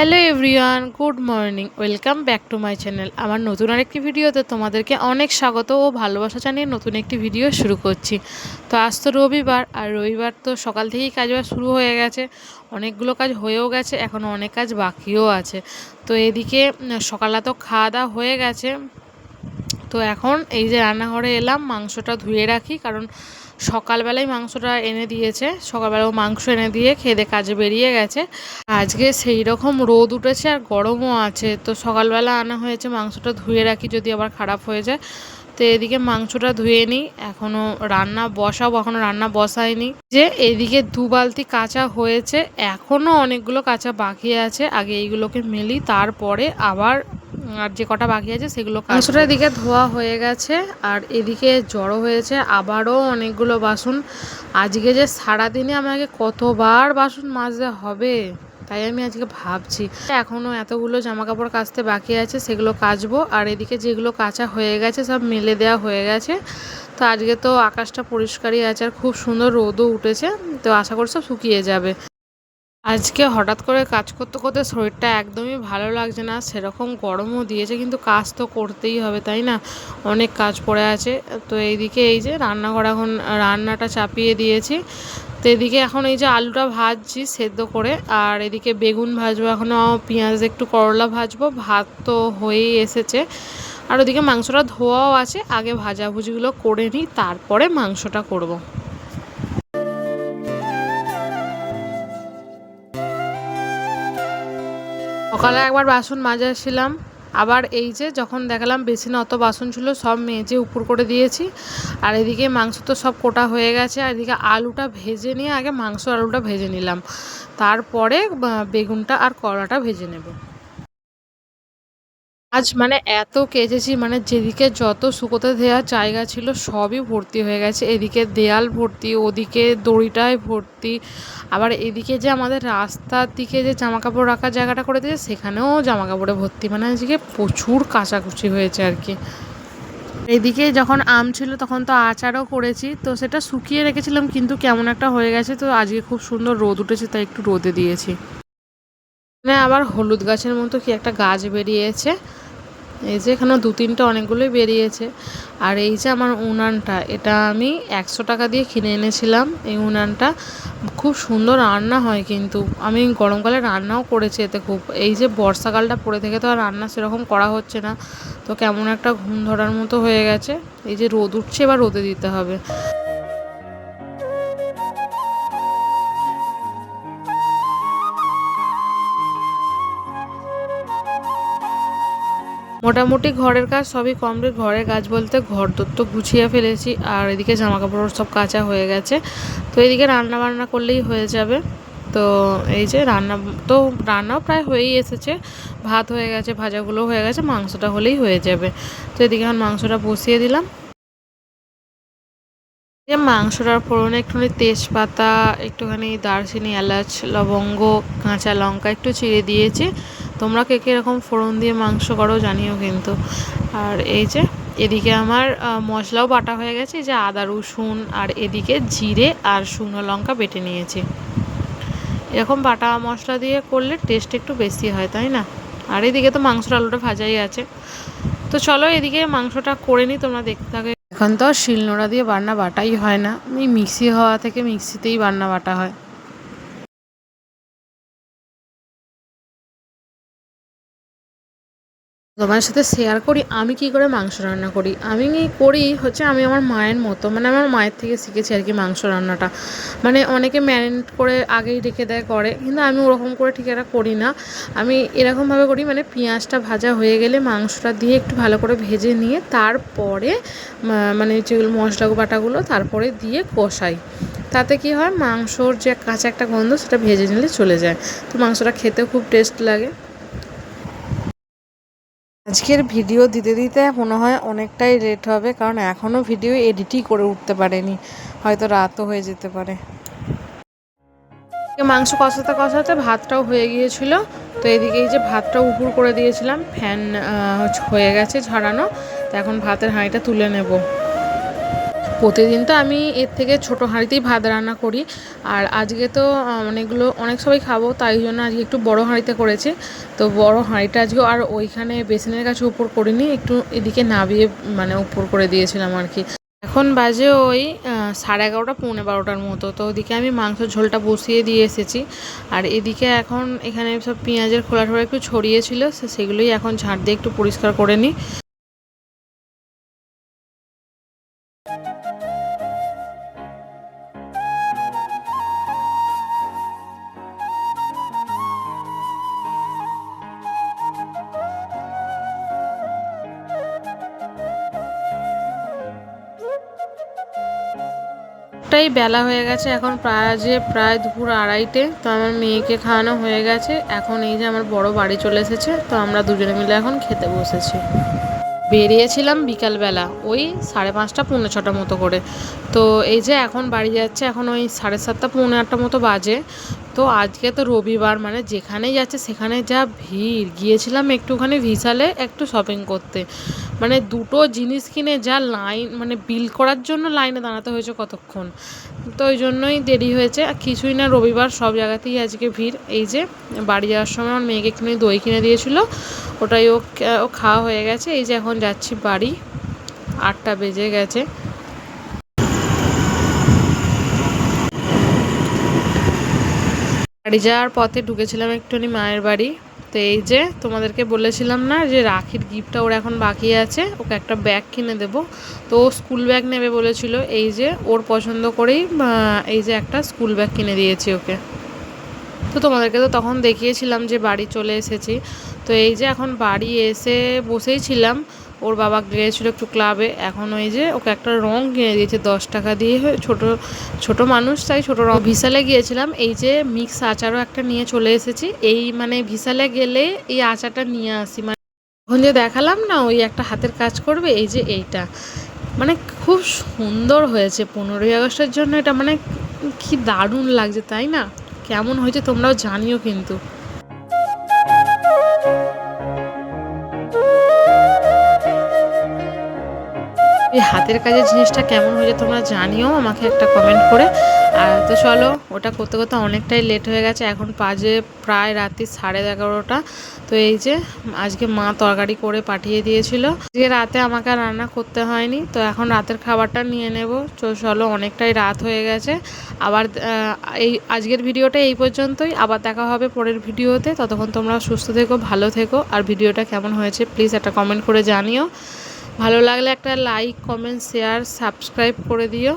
Hello everyone good morning welcome back to my channel আমার নতুন আরেকটি ভিডিওতে তোমাদেরকে অনেক স্বাগত ও ভালোবাসা জানিয়ে নতুন একটি ভিডিও শুরু করছি। তো আজ তো রবিবার, আর রবিবার তো সকাল থেকেই কাজবাজ শুরু হয়ে গেছে। অনেকগুলো কাজ হয়েও গেছে এখনও অনেক কাজ বাকিও আছে। তো এদিকে সকালে তো খাওয়া দাওয়া হয়ে গেছে। তো এখন এই যে রান্নাঘরে এলাম, মাংসটা ধুয়ে রাখি, কারণ সকালবেলায় মাংসটা এনে দিয়েছে। সকালবেলাও মাংস এনে দিয়ে খেদে কাজে বেরিয়ে গেছে। আজকে সেই রকম রোদ উঠেছে আর গরমও আছে। তো সকালবেলা আনা হয়েছে, মাংসটা ধুয়ে রাখি যদি আবার খারাপ হয়ে যায়। তো এদিকে মাংসটা ধুয়ে নিই। এখনও রান্না বসাবো এখনও রান্না বসাইনি। যে এদিকে দু বালতি কাঁচা হয়েছে। এখনও অনেকগুলো কাঁচা বাকি আছে। আগে এইগুলোকে মেলি, তারপরে আবার আর যে কটা বাকি আছে সেগুলো মাংসটা এদিকে ধোয়া হয়ে গেছে, আর এদিকে জড়ো হয়েছে আবারও অনেকগুলো বাসন। আজকে যে সারাদিনে আমাকে কতবার বাসন মাজতে হবে, তাই আমি আজকে ভাবছি। এখনও এতগুলো জামা কাপড় কাচতে বাকি আছে, সেগুলো কাচবো। আর এদিকে যেগুলো কাঁচা হয়ে গেছে, সব মেলে দেওয়া হয়ে গেছে। তো আজকে তো আকাশটা পরিষ্কারই আছে, আর খুব সুন্দর রোদও উঠেছে। তো আশা করি সব শুকিয়ে যাবে। আজকে হঠাৎ করে কাজ করতে করতে শরীরটা একদমই ভালো লাগছে না, সেরকম গরমও দিয়েছে, কিন্তু কাজ তো করতেই হবে, তাই না? অনেক কাজ পড়ে আছে। তো এইদিকে এই যে রান্নাঘর এখন, রান্নাটা চাপিয়ে দিয়েছি। তো এদিকে এখন এই যে আলুটা ভাজছি সেদ্ধ করে, আর এদিকে বেগুন ভাজবো, এখনও পেঁয়াজ, একটু করলা ভাজবো, ভাত তো হয়েই এসেছে। আর ওদিকে মাংসটা ধোয়াও আছে, আগে ভাজাভুজিগুলো করে নিই, তারপরে মাংসটা করব। সকালে একবার বাসন মাজাছিলাম। আবার এই যে যখন দেখালাম বেসিনে অত বাসন ছিল, সব মেজে উপর করে দিয়েছি। আর এদিকে মাংস তো সব কোটা হয়ে গেছে, আর এদিকে আলুটা ভেজে নিয়ে আগে মাংস আলুটা ভেজে নিলাম। তারপরে বেগুনটা আর কলাটা ভেজে নেব। আজ মানে এত কেচেছি মানে যেদিকে যত শুকোতে দেওয়ার জায়গা ছিল সবই ভর্তি হয়ে গেছে। এদিকে দেয়াল ভর্তি, ওদিকে দড়িটায় ভর্তি, আবার এদিকে যে আমাদের রাস্তার দিকে যে জামা কাপড় রাখার জায়গাটা করে দিয়েছে, সেখানেও জামা কাপড়ে ভর্তি। মানে আজকে প্রচুর কাচাকুচি হয়েছে আর কি। এদিকে যখন আম ছিল, তখন তো আচারও করেছি, তো সেটা শুকিয়ে রেখেছিলাম, কিন্তু কেমন একটা হয়ে গেছে, তো আজকে খুব সুন্দর রোদ উঠেছে, তাই একটু রোদে দিয়েছি। এখানে আবার হলুদ গাছের মতো কি একটা গাছ বেরিয়েছে। এই যে এখানে দু তিনটে অনেকগুলোই বেরিয়েছে। আর এই যে আমার উনানটা, এটা আমি একশো টাকা দিয়ে কিনে এনেছিলাম। এই উনানটা খুব সুন্দর রান্না হয় কিন্তু। আমি গরমকালে রান্নাও করেছি এতে খুব। এই যে বর্ষাকালটা পড়ে থেকে তো আর রান্না সেরকম করা হচ্ছে না। তো কেমন একটা ঘুম ধরার মতো হয়ে গেছে। এই যে রোদ উঠছে, এবার রোদে দিতে হবে। মোটামুটি ঘরের কাজ সবই কমপ্লিট ঘরের কাজ বলতে ঘর তো গুছিয়ে ফেলেছি, আর এদিকে জামা কাপড় সব কাঁচা হয়ে গেছে। তো এদিকে রান্না বান্না করলেই হয়ে যাবে। তো এই যে রান্না, তো রান্নাও প্রায় হয়েই এসেছে। ভাত হয়ে গেছে ভাজাগুলো হয়ে গেছে, মাংসটা হলেই হয়ে যাবে। তো এদিকে এখন মাংসটা বসিয়ে দিলাম। যে মাংসটার ফোড়নে একটুখানি তেজপাতা, একটুখানি দারচিনি, এলাচ, লবঙ্গ, কাঁচা লঙ্কা একটু চিড়ে দিয়েছি। তোমরা কে কীরকম ফোড়ন দিয়ে মাংস করো জানিও কিন্তু। আর এই যে, এদিকে আমার মশলাও বাটা হয়ে গেছে যে আদা, রসুন আর এদিকে জিরে আর শুকনো লঙ্কা বেটে নিয়েছি। এরকম বাটা মশলা দিয়ে করলে টেস্ট একটু বেশি হয়, তাই না? আর এদিকে তো মাংসর আলুটা ভাজাই আছে। তো চলো এদিকে মাংসটা করে নিই তোমরা দেখতে থাকো। এখন তো শিলনোড়া দিয়ে বান্না বাটাই হয় না। এই মিক্সি হওয়া থেকে মিক্সিতেই বান্না বাটা হয়। তোমার সাথে শেয়ার করি, আমি কি করে মাংস রান্না করি? আমি করি হচ্ছে আমি আমার মায়ের মতো মানে আমার মায়ের থেকে শিখেছি আর কি মাংস রান্নাটা। মানে অনেকে ম্যারিনেট করে আগেই রেখে দেয়, করে, কিন্তু আমি ওরকম করে ঠিক একটা করি না। আমি এরকমভাবে করি মানে পেঁয়াজটা ভাজা হয়ে গেলে মাংসটা দিয়ে একটু ভালো করে ভেজে নিয়ে তারপরে মানে যেগুলো মশলা বাটাগুলো তারপরে দিয়ে কষাই। তাতে কি হয়, মাংসর যে কাঁচা একটা গন্ধ সেটা ভেজে নিলে চলে যায়। তো মাংসটা খেতেও খুব টেস্ট লাগে। আজকের ভিডিও দিতে দিতে মনে হয় অনেকটাই লেট হবে, কারণ এখনও ভিডিও এডিটই করে উঠতে পারেনি। হয়তো রাতও হয়ে যেতে পারে। মাংস কষাতে কষাতে ভাতটাও হয়ে গিয়েছিল, তো এদিকে এই যে ভাতটা উপর করে দিয়েছিলাম ফ্যান হয়ে গেছে ঝরানো, তো এখন ভাতের হাঁড়িটা তুলে নেব। প্রতিদিন তো আমি এর থেকে ছোট হাঁড়িতেই ভাত রান্না করি। আর আজকে তো অনেকগুলো, অনেক সবাই খাব, তাই জন্য আজকে একটু বড় হাঁড়িতে করেছি। তো বড় হাঁড়িটা আজকে আর ওইখানে বেসিনের কাছে উপর করিনি, একটু এদিকে নাবিয়ে মানে উপর করে দিয়েছিলাম আর কি। এখন বাজে ওই সাড়ে এগারোটা, পৌনে বারোটার মতো। তো ওদিকে আমি মাংস ঝোলটা বসিয়ে দিয়ে এসেছি। আর এদিকে এখন এখানে সব পেঁয়াজের খোলা ঠোলা একটু ছড়িয়েছিল সেগুলোই এখন ঝাঁট দিয়ে একটু পরিষ্কার করে নিই। টাই বেলা হয়ে গেছে। এখন প্রায় যে প্রায় দুপুর আড়াইটে। তো আমার মেয়েকে খাওয়ানো হয়ে গেছে। এখন এই যে আমার বড় বাড়ি চলে এসেছে। তো আমরা দুজনে মিলে এখন খেতে বসেছি। বেরিয়েছিলাম বিকালবেলা, ওই সাড়ে পাঁচটা, পৌনে ছটার মতো করে। তো এই যে এখন বাড়ি যাচ্ছে, এখন ওই সাড়ে সাতটা, পৌনে আটটা মতো বাজে। তো আজকে তো রবিবার মানে যেখানেই যাচ্ছে সেখানে যা ভিড়। গিয়েছিলাম একটুখানি ভিসালে একটু শপিং করতে। মানে দুটো জিনিস কিনে যা লাইন মানে বিল করার জন্য লাইনে দাঁড়াতে হয়েছে কতক্ষণ? তো ওই জন্যই দেরি হয়েছে। কিছুই না, রবিবার সব জায়গাতেই আজকে ভিড়। এই যে, বাড়ি যাওয়ার সময় আমার মেয়েকে একটুখানি দই কিনে দিয়েছিল। ওটাই ও ও খাওয়া হয়ে গেছে। এই যে এখন যাচ্ছি বাড়ি। আটটা বেজে গেছে। বাড়ি যাওয়ার পথে ঢুকেছিলাম একটুখানি মায়ের বাড়ি। তো এই যে তোমাদেরকে বলেছিলাম না যে রাখির গিফটটা ওর এখন বাকি আছে, ওকে একটা ব্যাগ কিনে দেব। তো ও স্কুল ব্যাগ নেবে বলেছিল, এই যে ওর পছন্দ করেই এই যে একটা স্কুল ব্যাগ কিনে দিয়েছি ওকে। তো তোমাদেরকে তো তখন দেখিয়েছিলাম যে বাড়ি চলে এসেছি। তো এই যে এখন বাড়ি এসে বসেই ছিলাম। ওর বাবা গিয়েছিল একটু ক্লাবে। এখন ওই যে ওকে একটা রং কিনে দিয়েছে, দশ টাকা দিয়ে। ছোট ছোট মানুষ, তাই ছোট রং। ভিসালে গিয়েছিলাম। এই যে মিক্স আচারও একটা নিয়ে চলে এসেছি। এই মানে ভিসালে গেলে এই আচারটা নিয়ে আসি। মানে এখন যে দেখালাম না, ওই একটা হাতের কাজ করবে, এই যে এইটা। মানে খুব সুন্দর হয়েছে। পনেরোই আগস্টের জন্য এটা মানে কি দারুণ লাগছে, তাই না? কেমন হয়েছে তোমরাও জানিও কিন্তু। এই হাতের কাজের জিনিসটা কেমন হয়েছে তোমরা জানিও, আমাকে একটা কমেন্ট করে। আর তো চলো, ওটা করতে করতে অনেকটাই লেট হয়ে গেছে, এখন বাজে প্রায় রাত্রি সাড়ে এগারোটা। তো এই যে, আজকে মা তরকারি করে পাঠিয়ে দিয়েছিল। যে রাতে আমাকে রান্না করতে হয়নি, তো এখন রাতের খাবারটা নিয়ে নেব। তো চলো, অনেকটাই রাত হয়ে গেছে। আবার এই আজকের ভিডিওটা এই পর্যন্তই। আবার দেখা হবে পরের ভিডিওতে। ততক্ষণ তোমরা সুস্থ থেকো, ভালো থেকো। আর ভিডিওটা কেমন হয়েছে প্লিজ একটা কমেন্ট করে জানিও। ভালো লাগলে একটা লাইক কমেন্ট শেয়ার সাবস্ক্রাইব করে দিও।